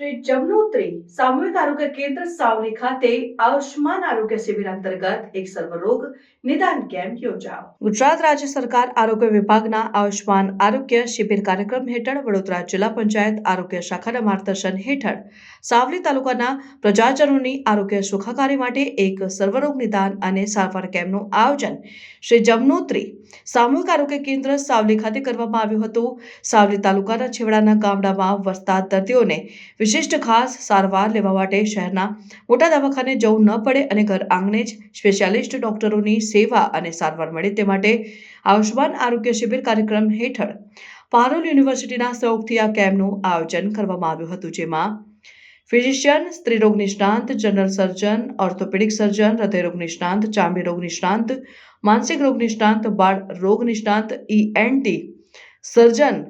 જમનોત્રી સામૂહિક આરોગ્ય કેન્દ્ર સાવલી ખાતે આયુષ્માન આરોગ્ય શિબિર અંતર્ગત એક સર્વરોગ નિદાન કેમ્પ યોજાયો. ગુજરાત રાજ્ય સરકાર આરોગ્ય વિભાગના આયુષ્માન આરોગ્ય શિબિર કાર્યક્રમ હેઠળ વડોદરા જિલ્લા પંચાયત આરોગ્ય શાખાના માર્ગદર્શન હેઠળ સાવલી તાલુકાના પ્રજાજનોની આરોગ્ય સુખાકારી માટે એક સર્વરોગ નિદાન અને સારવાર કેમ્પનું આયોજન શ્રી જમનોત્રી સામૂહિક આરોગ્ય કેન્દ્ર સાવલી ખાતે કરવામાં આવ્યું હતું. સાવલી તાલુકાના છેવાડાના ગામડામાં વસતા દર્દીઓને વિશિષ્ટ ખાસ સારવાર લેવા માટે શહેરના મોટા દવાખાને જવું ન પડે અને ઘર આંગણે જ સ્પેશિયાલિસ્ટ ડોક્ટરોની સેવા અને સારવાર મળે તે માટે આયુષ્માન આરોગ્ય શિબિર કાર્યક્રમ હેઠળ પારોલ યુનિવર્સિટીના સહયોગથી આ કેમ્પનું આયોજન કરવામાં આવ્યું હતું, જેમાં ફિઝિશિયન, સ્ત્રીરોગ નિષ્ણાંત, જનરલ સર્જન, ઓર્થોપેડિક સર્જન, હૃદયરોગ નિષ્ણાંત, ચામડી રોગ નિષ્ણાંત, માનસિક રોગ નિષ્ણાંત, બાળ રોગ નિષ્ણાંત ઈએનટી સર્જન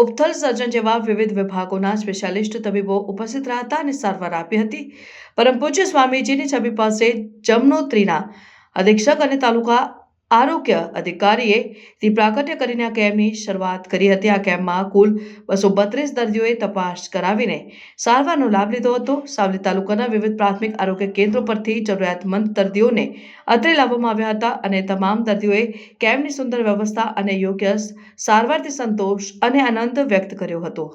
ઉપથલ સર્જન જેવા વિવિધ વિભાગોના સ્પેશિયાલિસ્ટ તબીબો ઉપસ્થિત રહ્યા અને સારવાર આપી હતી. પરમ પૂજ્ય સ્વામીજીની છબી પાસે જમનોત્રીના અધિક્ષક અને તાલુકા આરોગ્ય અધિકારીએ તે પ્રાગટ્ય કરીને આ કેમ્પની શરૂઆત કરી હતી. આ કેમ્પમાં કુલ બસો બત્રીસ દર્દીઓએ તપાસ કરાવીને સારવારનો લાભ લીધો હતો. સાવલી તાલુકાના વિવિધ પ્રાથમિક આરોગ્ય કેન્દ્રો પરથી જરૂરિયાતમંદ દર્દીઓને અત્રે લાવવામાં આવ્યા હતા અને તમામ દર્દીઓએ કેમ્પની સુંદર વ્યવસ્થા અને યોગ્ય સારવારથી સંતોષ અને આનંદ વ્યક્ત કર્યો હતો.